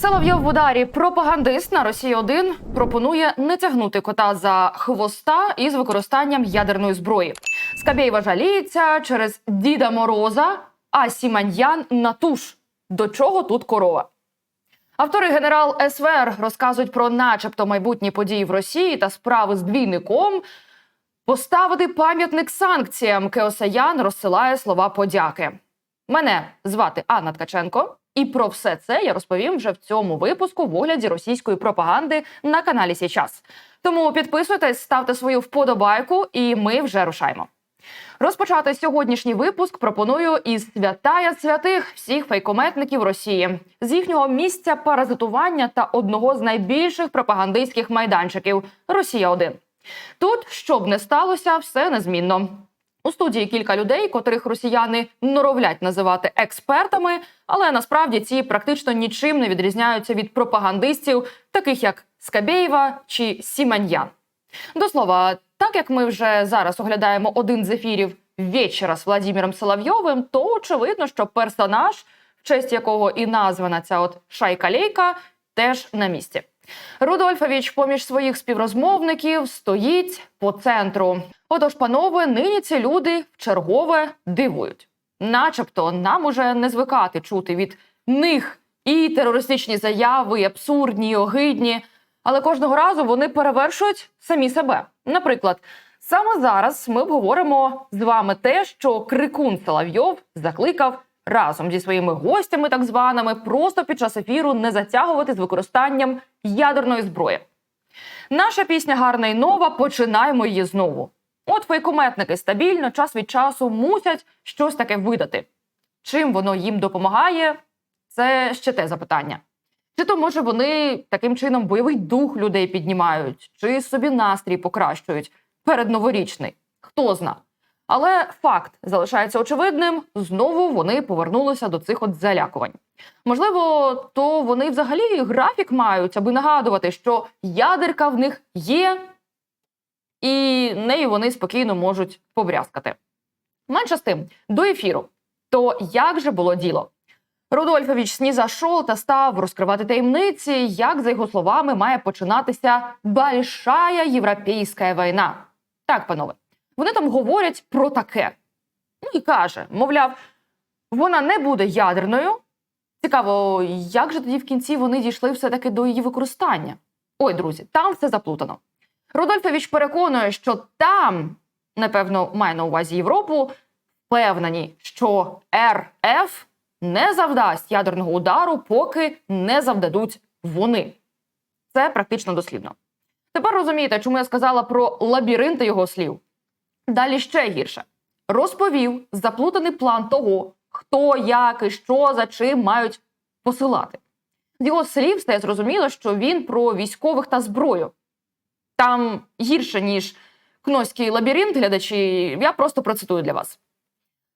Соловйов в ударі пропагандист на Росії 1 пропонує не тягнути кота за хвоста із використанням ядерної зброї. Скабєєва жаліється через Діда Мороза, а Сіманьян на туш. До чого тут корова? Автори генерал СВР розказують про, начебто, майбутні події в Росії та справи з двійником. Поставити пам'ятник санкціям Кеосаян розсилає слова подяки. Мене звати Анна Ткаченко, і про все це я розповім вже в цьому випуску в огляді російської пропаганди на каналі Січас. Тому підписуйтесь, ставте свою вподобайку, і ми вже рушаємо. Розпочати сьогоднішній випуск пропоную із святая святих всіх фейкометників Росії з їхнього місця паразитування та одного з найбільших пропагандистських майданчиків Росія 1 Тут, щоб не сталося, все незмінно. У студії кілька людей, котрих росіяни норовлять називати експертами, але насправді ці практично нічим не відрізняються від пропагандистів, таких як Скабєєва чи Сіманьян. До слова, так як ми вже зараз оглядаємо один з ефірів вечора з Владимиром Соловйовим, то очевидно, що персонаж, в честь якого і названа ця от шайка-лейка, теж на місці. Рудольфович поміж своїх співрозмовників стоїть по центру. Отож, панове, нині ці люди чергове дивують. Начебто нам уже не звикати чути від них і терористичні заяви, і абсурдні, і огидні. Але кожного разу вони перевершують самі себе. Наприклад, саме зараз ми обговоримо з вами те, що Крикун Соловйов закликав разом зі своїми гостями, так званими, просто під час ефіру не затягувати з використанням ядерної зброї. Наша пісня гарна і нова. Починаємо її знову. От фейкометники стабільно час від часу мусять щось таке видати. Чим воно їм допомагає? Це ще те запитання. Чи то може вони таким чином бойовий дух людей піднімають, чи собі настрій покращують перед новорічний? Хто зна. Але факт залишається очевидним: знову вони повернулися до цих от залякувань. Можливо, то вони взагалі графік мають, аби нагадувати, що ядерка в них є, і нею вони спокійно можуть побрязкати. Менше з тим, до ефіру. То як же було діло? Рудольфович снізашов та став розкривати таємниці, як, за його словами, має починатися большая європейська війна. Так, панове, вони там говорять про таке. Ну і каже, мовляв, вона не буде ядерною. Цікаво, як же тоді в кінці вони дійшли все-таки до її використання? Ой, друзі, там все заплутано. Рудольфович переконує, що там, напевно, має на увазі Європу, впевнені, що РФ не завдасть ядерного удару, поки не завдадуть вони. Це практично дослідно. Тепер розумієте, чому я сказала про лабіринти його слів. Далі ще гірше. Розповів заплутаний план того, хто, як і що за чим мають посилати. З його слів стає зрозуміло, що він про військових та зброю. Там гірше, ніж Кнойский лабиринт, глядачи, я просто процитую для вас.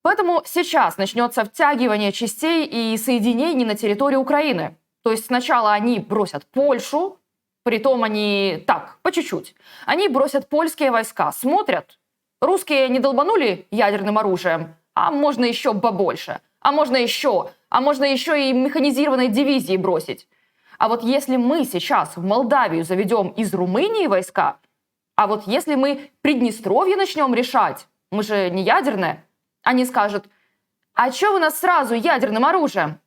Поэтому сейчас начнется втягивание частей и соединений на территории Украины. То есть сначала они бросят Польшу, притом они так, по чуть-чуть. Они бросят польские войска, смотрят, русские не долбанули ядерным оружием, а можно еще побольше, а можно еще, а можно еще и механизированные дивизии бросить. А вот если мы сейчас в Молдавию заведем из Румынии войска, а вот если мы Приднестровье начнем решать, мы же не ядерные, они скажут, а что вы нас сразу ядерным оружием?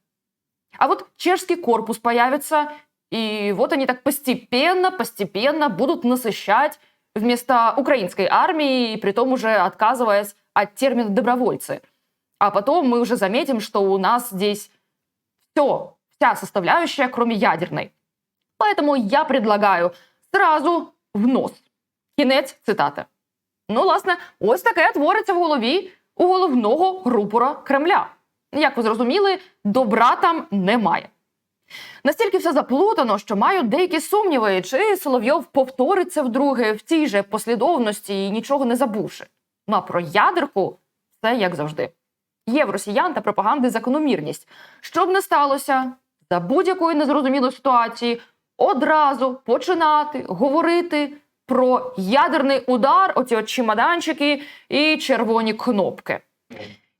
А вот чешский корпус появится, и вот они так постепенно, постепенно будут насыщать вместо украинской армии, и притом уже отказываясь от термина «добровольцы». А потом мы уже заметим, что у нас здесь все, вся составляющая, кроме ядерной. Поэтому я предлагаю сразу в нос. Кінець цитати. Ну, власне, ось таке твориться в голові у головного рупора Кремля. Як ви зрозуміли, добра там немає. Настільки все заплутано, що маю деякі сумніви, чи Соловйов повториться вдруге в цій же послідовності і нічого не забувши. Ну а про ядерку це як завжди. Є в росіян та пропаганди закономірність. Що б не сталося, за будь-якої незрозумілої ситуації одразу починати говорити про ядерний удар, оці от чемоданчики і червоні кнопки.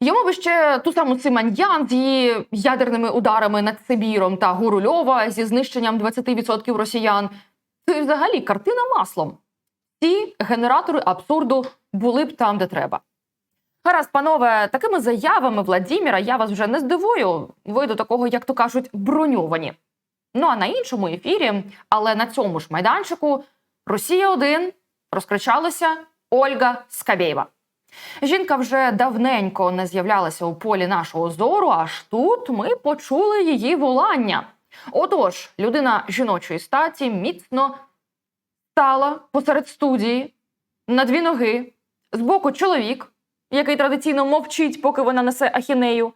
Йому би ще ту саму Симаньян з її ядерними ударами над Сибіром та Гурульова зі знищенням 20% росіян. Це взагалі картина маслом. Ці генератори абсурду були б там, де треба. Гаразд, панове, такими заявами Владіміра я вас вже не здивую. Ви до такого, як то кажуть, броньовані. Ну а на іншому ефірі, але на цьому ж майданчику, Росія 1 розкричалася Ольга Скабєєва. Жінка вже давненько не з'являлася у полі нашого зору, аж тут ми почули її волання. Отож, людина жіночої статі міцно стала посеред студії на дві ноги, збоку чоловік, який традиційно мовчить, поки вона несе ахінею.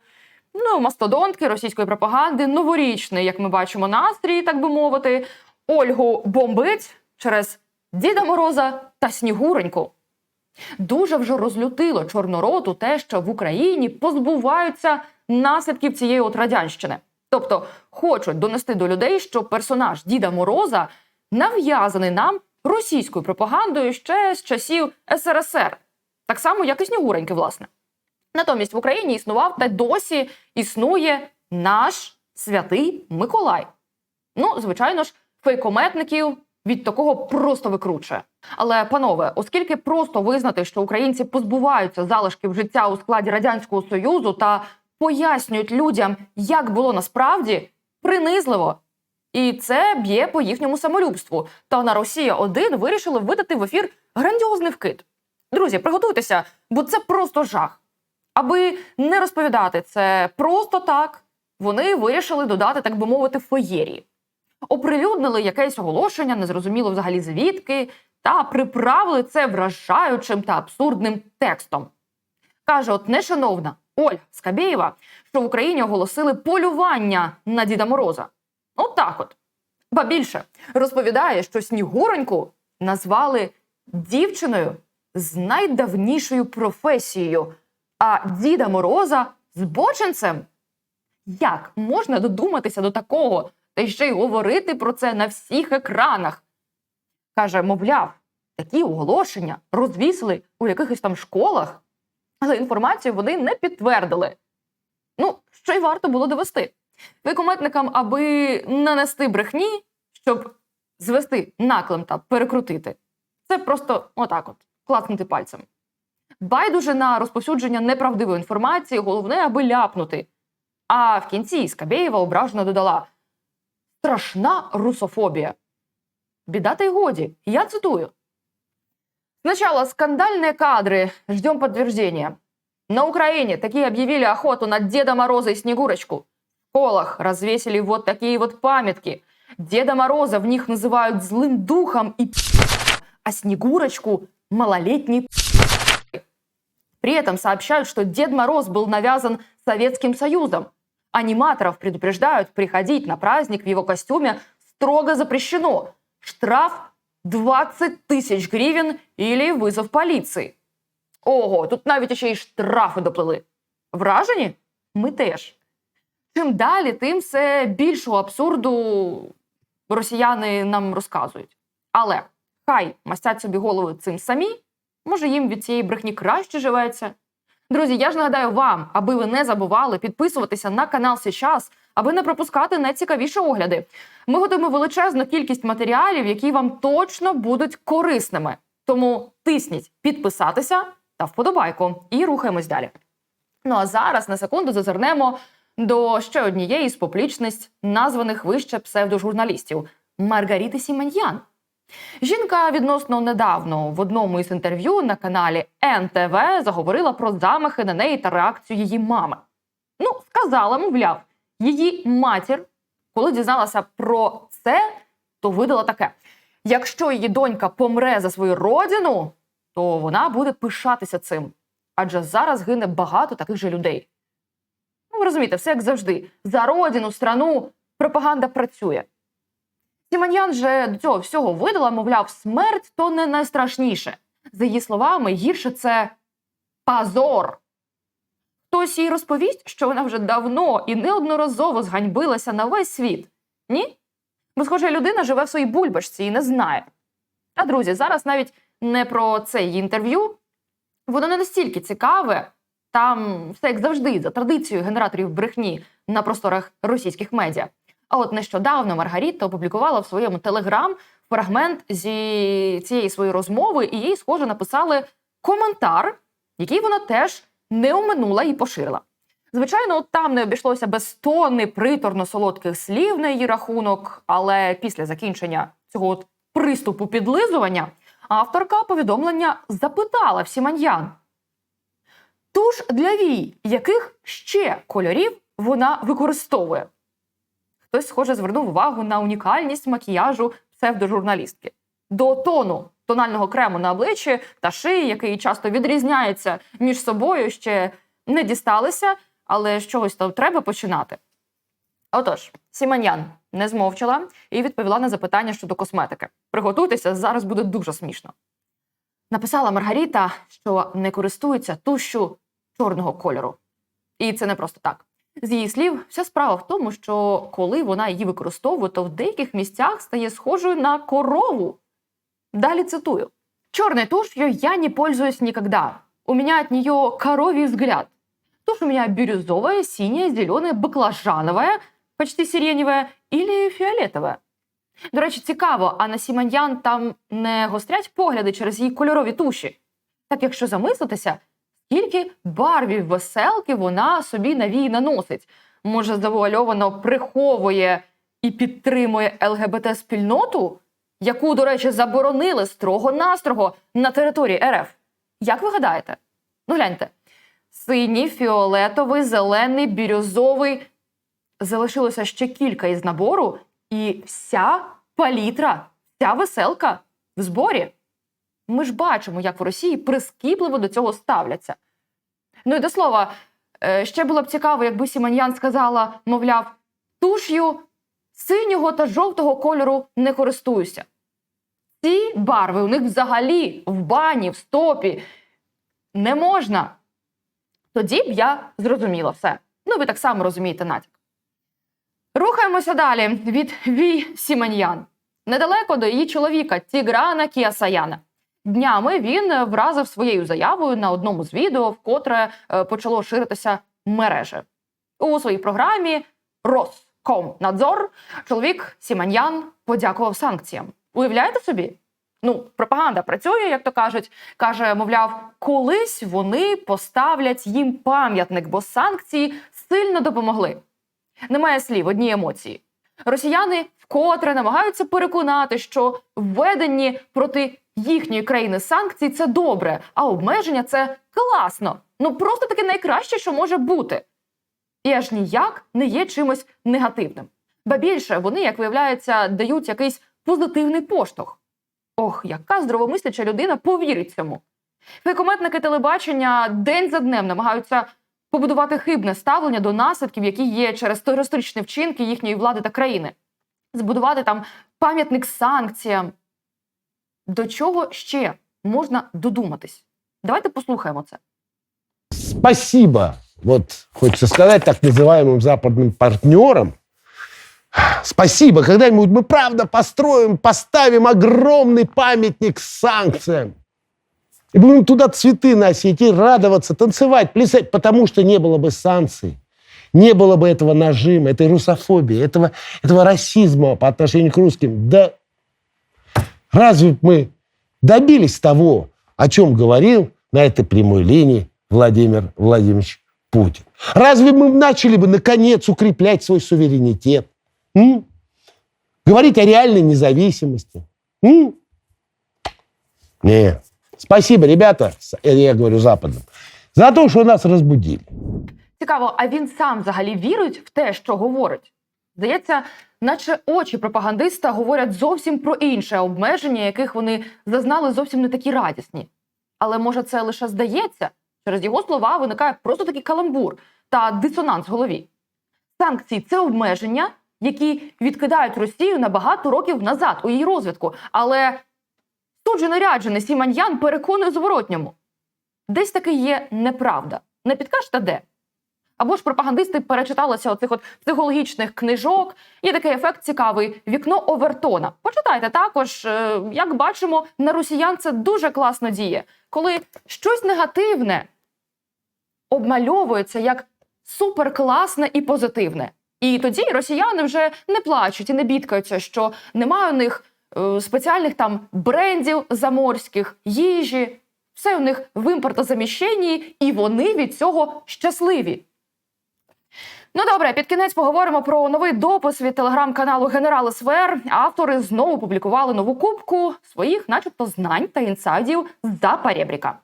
Ну, мастодонтки російської пропаганди, новорічний, як ми бачимо, настрій, так би мовити, Ольгу бомбить через Діда Мороза та Снігуреньку. Дуже вже розлютило Чорнороту те, що в Україні позбуваються наслідків цієї от радянщини. Тобто хочуть донести до людей, що персонаж Діда Мороза нав'язаний нам російською пропагандою ще з часів СРСР, так само, як і Снігуреньки, власне. Натомість в Україні існував та досі існує наш святий Миколай. Ну, звичайно ж, фейкометників від такого просто викручує. Але, панове, оскільки просто визнати, що українці позбуваються залишків життя у складі радянського союзу та пояснюють людям, як було насправді, принизливо. І це б'є по їхньому самолюбству. Та на Росія 1 вирішили видати в ефір грандіозний вкид. Друзі, приготуйтеся, бо це просто жах. Аби не розповідати це просто так, вони вирішили додати, так би мовити, феєрії. Оприлюднили якесь оголошення, незрозуміло взагалі звідки, та приправили це вражаючим та абсурдним текстом. Каже, от нешановна Ольга Скабєєва, що в Україні оголосили полювання на Діда Мороза. От так от. Ба більше розповідає, що Снігуроньку назвали дівчиною з найдавнішою професією, а Діда Мороза збочинцем. Як можна додуматися до такого, та ще й говорити про це на всіх екранах? Каже, мовляв, такі оголошення розвісили у якихось там школах, але інформацію вони не підтвердили. Ну, що й варто було довести. Викометникам, аби нанести брехні, щоб звести наклем та перекрутити. Це просто отак от клацнути пальцем. Байдуже на розповсюдження неправдивої інформації, головне, аби ляпнути. А в кінці Скабєєва ображено додала: страшна русофобія. Беда и годи. Я цитую. Сначала скандальные кадры. Ждем подтверждения. На Украине такие объявили охоту на Деда Мороза и Снегурочку. В школах развесили вот такие вот памятки. Деда Мороза в них называют злым духом и а Снегурочку – малолетней При этом сообщают, что Дед Мороз был навязан Советским Союзом. Аниматоров предупреждают, приходить на праздник в его костюме строго запрещено. Штраф 20 тисяч гривень или визов поліції. Ого, тут навіть ще й штрафи доплили. Вражені? Ми теж. Чим далі, тим все більшого абсурду росіяни нам розказують. Але хай мастять собі голови цим самі, може їм від цієї брехні краще живеться. Друзі, я ж нагадаю вам, аби ви не забували підписуватися на канал Сейчас, аби не пропускати найцікавіші огляди. Ми готуємо величезну кількість матеріалів, які вам точно будуть корисними. Тому тисніть підписатися та вподобайку і рухаємось далі. Ну а зараз на секунду зазирнемо до ще однієї з поплічниць названих вище псевдожурналістів Маргаріти Сіманьян. Жінка відносно недавно в одному із інтерв'ю на каналі НТВ заговорила про замахи на неї та реакцію її мами. Ну, сказала, мовляв, її матір, коли дізналася про це, то видала таке: якщо її донька помре за свою родину, то вона буде пишатися цим. Адже зараз гине багато таких же людей. Ну, ви розумієте, все як завжди. За родину, страну пропаганда працює. Сіманьян же до цього всього видала, мовляв, смерть то не найстрашніше. За її словами, гірше це позор. Хтось їй розповість, що вона вже давно і неодноразово зганьбилася на весь світ. Ні? Бо, схоже, людина живе в своїй бульбашці і не знає. А друзі, зараз навіть не про це інтерв'ю. Воно не настільки цікаве, Там все як завжди, за традицією генераторів брехні на просторах російських медіа. А от нещодавно Маргарита опублікувала в своєму телеграм фрагмент зі цієї своєї розмови, і їй, схоже, написали коментар, який вона теж не оминула і поширила. Звичайно, от там не обійшлося без тонни приторно солодких слів на її рахунок, але після закінчення цього от приступу підлизування авторка повідомлення запитала Всіманьян. Туш для вій, яких ще кольорів вона використовує? Хтось, схоже, звернув увагу на унікальність макіяжу псевдожурналістки. До тону тонального крему на обличчі та шиї, який часто відрізняється між собою, ще не дісталися, але з чогось там треба починати. Отож, Сіманян не змовчала і відповіла на запитання щодо косметики. Приготуйтеся, зараз буде дуже смішно. Написала Маргаріта, що не користується тушю чорного кольору. І це не просто так. З її слів, вся справа в тому, що коли вона її використовує, то в деяких місцях стає схожою на корову. Далі цитую: Черной тушью я не пользуюсь никогда. У меня от нее коровий взгляд. Тушь у меня бирюзовая, синяя, зеленая, баклажановая, почти сиреневая или фіолетова. До речі, цікаво, а на Сіманьян там не гострять погляди через її кольорові туші. Так якщо замислитися, скільки барвів веселки вона собі на вії наносить. Може, завуальовано приховує і підтримує ЛГБТ-спільноту, яку, до речі, заборонили строго-настрого на території РФ. Як ви гадаєте? Ну гляньте: синій, фіолетовий, зелений, бірюзовий. Залишилося ще кілька із набору, і вся палітра, вся веселка в зборі. Ми ж бачимо, як в Росії прискіпливо до цього ставляться. Ну і до слова, е, ще було б цікаво, якби Сіманьян сказала, мовляв, туш'ю синього та жовтого кольору не користуюся. Ці барви у них взагалі в бані, в стопі не можна. Тоді б я зрозуміла все. Ну, ви так само розумієте натяк. Рухаємося далі від Вій Сіманьян. Недалеко до її чоловіка Тіграна Кіасаяна. Днями він вразив своєю заявою на одному з відео, вкотре е, почало ширитися мережі. У своїй програмі Роскомнадзор чоловік Сіманьян подякував санкціям. Уявляєте собі? Ну, пропаганда працює, як то кажуть. Каже, мовляв, колись вони поставлять їм пам'ятник, бо санкції сильно допомогли. Немає слів, одні емоції. Росіяни вкотре намагаються переконати, що введені проти їхньої країни санкції це добре, а обмеження це класно. Ну просто таке найкраще, що може бути. І аж ніяк не є чимось негативним. Ба більше вони, як виявляється, дають якийсь позитивний поштовх. Ох, яка здоровомисляча людина повірить цьому. Фейкометники телебачення день за днем намагаються побудувати хибне ставлення до наслідків, які є через терористичні вчинки їхньої влади та країни, збудувати там пам'ятник санкціям. До чого ще можна додуматись? Давайте послухаємо це. спасибо, вот хочется сказать так называемым западным партнерам. Спасибо, когда-нибудь мы правда построим, поставим огромный памятник санкциям. И будем туда цветы носить, и радоваться, танцевать, плясать, потому что не было бы санкций. Не было бы этого нажима, этой русофобии, этого, этого расизма по отношению к русским. Да разве б мы добились того, о чем говорил на этой прямой линии Владимир Владимирович Путин? Разве мы начали бы, наконец, укреплять свой суверенитет? М? Говорить о реальной независимости? М? Нет. Спасибо, ребята, с- э, я говорю западным, за то, что нас разбудили. Цікаво, а він сам взагалі вірить в те, що говорить? Здається, наче очі пропагандиста говорять зовсім про інше обмеження, яких вони зазнали зовсім не такі радісні. Але може це лише здається? Через його слова виникає просто такий каламбур та дисонанс в голові. Санкції це обмеження, які відкидають Росію на багато років назад у її розвитку. Але тут же наряджений Сіманьян переконує зворотньому. Десь таки є неправда. Не підкажете де? Або ж пропагандисти перечиталися оцих от психологічних книжок. Є такий ефект цікавий вікно Овертона. Почитайте також, Е, як бачимо, на росіян це дуже класно діє. Коли щось негативне обмальовується як суперкласне і позитивне. І тоді росіяни вже не плачуть і не бідкаються, що немає у них е, спеціальних там брендів заморських, їжі. Все у них в імпортозаміщенні, і вони від цього щасливі. Ну добре, під кінець поговоримо про новий допис від телеграм-каналу Генерал СВР. Автори знову публікували нову кубку своїх, начебто, знань та інсайдів за перебріка.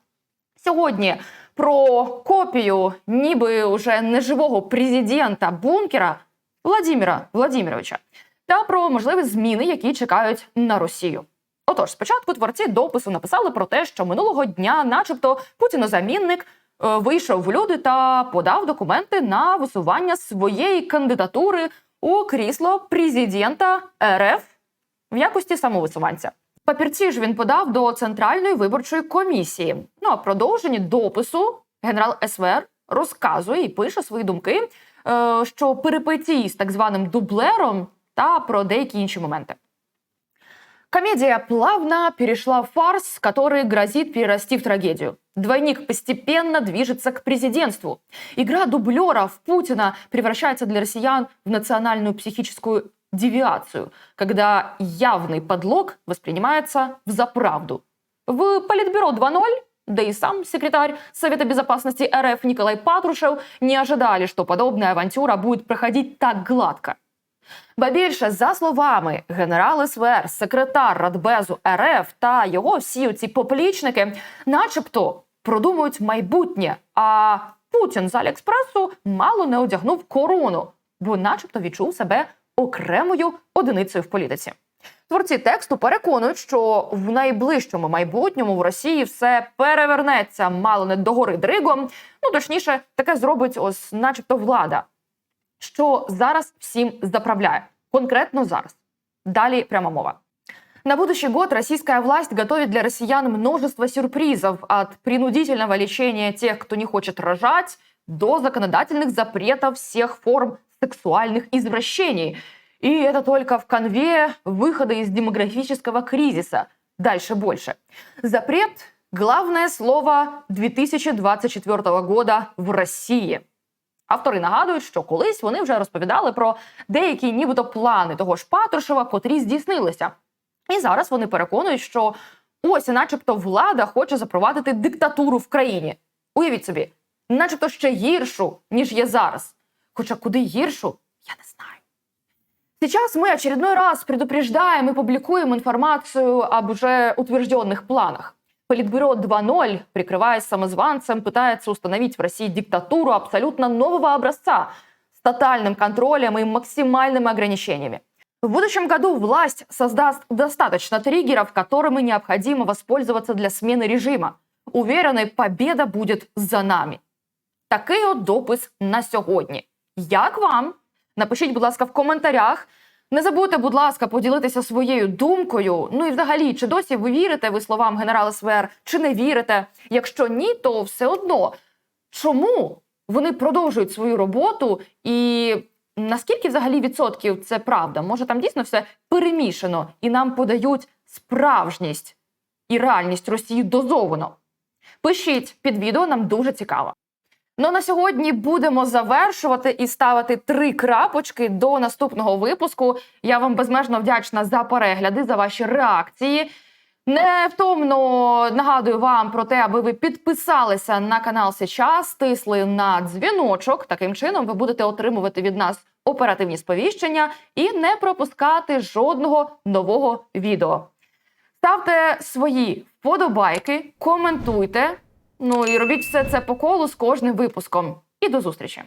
Сьогодні про копію, ніби уже неживого президента бункера Владимира Владимировича та про можливі зміни, які чекають на Росію. Отож, спочатку творці допису написали про те, що минулого дня, начебто, путінозамінник вийшов в люди та подав документи на висування своєї кандидатури у крісло президента РФ в якості самовисуванця. Папірці ж він подав до Центральної виборчої комісії. Ну а продовженні допису генерал СВР розказує і пише свої думки, е, що перипетії з так званим дублером та про деякі інші моменти. Комедия плавно перешла в фарс, который грозит перерасти в трагедию. Двойник постепенно движется к президентству. Игра дублеров Путина превращается для россиян в национальную психическую девиацию, когда явный подлог воспринимается в заправду. В Политбюро 2.0 да и сам секретарь Совета Безопасности РФ Николай Патрушев не ожидали, что подобная авантюра будет проходить так гладко. Ба більше, за словами генерал СВР, секретар Радбезу РФ та його всі ці поплічники, начебто продумують майбутнє. А Путін з Аліекспресу мало не одягнув корону, бо, начебто, відчув себе окремою одиницею в політиці. Творці тексту переконують, що в найближчому майбутньому в Росії все перевернеться мало не догори дригом. Ну точніше, таке зробить ось, начебто, влада що зараз всім заправляє. Конкретно зараз. Далі пряма мова. На будущий год российская власть готовит для россиян множество сюрпризов от принудительного лечения тех, кто не хочет рожать, до законодательных запретов всех форм сексуальных извращений. И это только в конве выхода из демографического кризиса. Дальше больше. Запрет – главное слово 2024 года в России. Автори нагадують, що колись вони вже розповідали про деякі нібито плани того ж Патрушева, котрі здійснилися. І зараз вони переконують, що ось, начебто, влада хоче запровадити диктатуру в країні. Уявіть собі, начебто ще гіршу, ніж є зараз. Хоча куди гіршу, я не знаю. Сейчас мы очередной раз предупреждаем и публикуем информацию об уже утвержденных планах. Политбюро 2.0, прикрываясь самозванцем, пытается установить в России диктатуру абсолютно нового образца с тотальным контролем и максимальными ограничениями. В будущем году власть создаст достаточно триггеров, которыми необходимо воспользоваться для смены режима. Уверены, победа будет за нами. Такий от допис на сьогодні. Як вам? Напишіть, будь ласка, в коментарях. Не забудьте, будь ласка, поділитися своєю думкою. Ну і взагалі, чи досі ви вірите ви словам генерала СВР, чи не вірите? Якщо ні, то все одно. Чому вони продовжують свою роботу і наскільки взагалі відсотків це правда? Може там дійсно все перемішано і нам подають справжність і реальність Росії дозовано? Пишіть під відео, нам дуже цікаво. Ну на сьогодні будемо завершувати і ставити три крапочки до наступного випуску. Я вам безмежно вдячна за перегляди, за ваші реакції. Невтомно нагадую вам про те, аби ви підписалися на канал Сейчас, тисли на дзвіночок. Таким чином ви будете отримувати від нас оперативні сповіщення і не пропускати жодного нового відео. Ставте свої вподобайки, коментуйте. Ну і робіть все це по колу з кожним випуском. І до зустрічі!